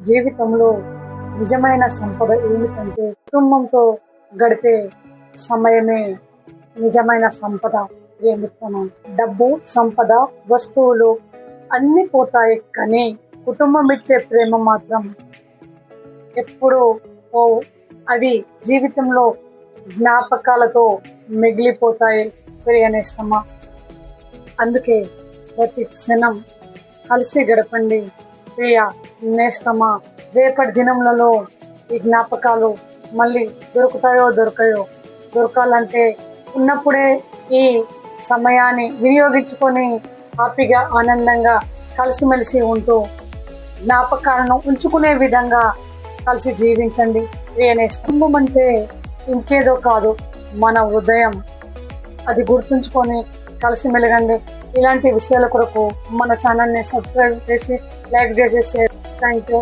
జీవితంలో నిజమైన సంపద ఏమిటంటే కుటుంబంతో గడిపే సమయమే నిజమైన సంపద ప్రేమితనం డబ్బు సంపద వస్తువులు అన్ని పోతాయి కానీ కుటుంబం ఇచ్చే ప్రేమ మాత్రం ఎప్పుడూ ఓ అవి జీవితంలో జ్ఞాపకాలతో మిగిలిపోతాయి ప్రియనేస్తమా అందుకే ప్రతి క్షణం కలిసి గడపండి. ప్రియ నేస్తమా రేపటి దినములలో ఈ జ్ఞాపకాలు మళ్ళీ దొరుకుతాయో దొరకాయో? దొరకాలంటే ఉన్నప్పుడే ఈ సమయాన్ని వినియోగించుకొని హ్యాపీగా ఆనందంగా కలిసిమెలిసి ఉంటూ జ్ఞాపకాలను ఉంచుకునే విధంగా కలిసి జీవించండి. ప్రియనే స్తంభం అంటే ఇంకేదో కాదు మన హృదయం అది గుర్తుంచుకొని కలిసి మెలగండి. ఇలాంటి విషయాల కొరకు మన ఛానల్ని సబ్స్క్రైబ్ చేసి లైక్ చేసేసి థ్యాంక్ యూ